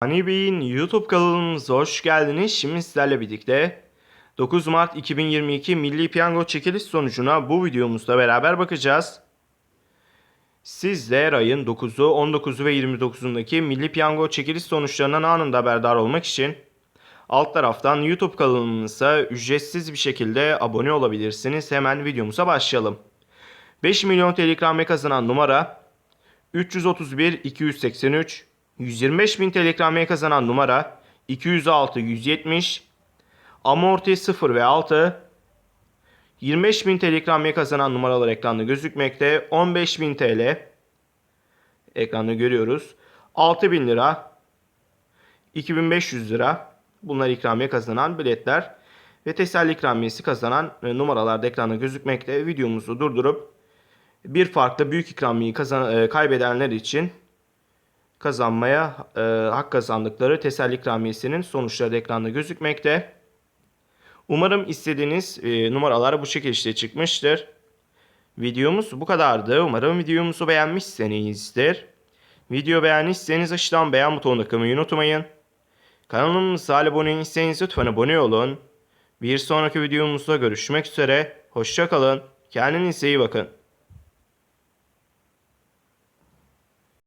Hani Bey'in YouTube kanalımıza hoş geldiniz. Şimdi sizlerle birlikte 9 Mart 2022 Milli Piyango çekiliş sonucuna bu videomuzda beraber bakacağız. Siz de her ayın 9'u, 19'u ve 29'undaki Milli Piyango çekiliş sonuçlarından anında haberdar olmak için alt taraftan YouTube kanalımıza ücretsiz bir şekilde abone olabilirsiniz. Hemen videomuza başlayalım. 5 milyon TL ikramiye kazanan numara 331 283 125 bin TL ikramiye kazanan numara 206 170 amorti 0 ve 6 25 bin TL ikramiye kazanan numaralar ekranda gözükmekte. 15 bin TL ekranda görüyoruz. 6 bin lira 2500 lira bunlar ikramiye kazanan biletler ve teselli ikramiyesi kazanan e, numaralar da ekranda gözükmekte. Videomuzu durdurup bir farklı büyük ikramiyeyi kazan, e, kaybedenler için kazanmaya e, hak kazandıkları teselli ikramiyesinin sonuçları da ekranda gözükmekte. Umarım istediğiniz e, numaralar bu şekilde çıkmıştır. Videomuz bu kadardı. Umarım videomuzu beğenmişsinizdir. Video beğendiyseniz aşağıdan beğen butonuna kılmayı unutmayın. Kanalımıza abone değilseniz lütfen abone olun. Bir sonraki videomuzda görüşmek üzere. Hoşçakalın. Kendinize iyi bakın.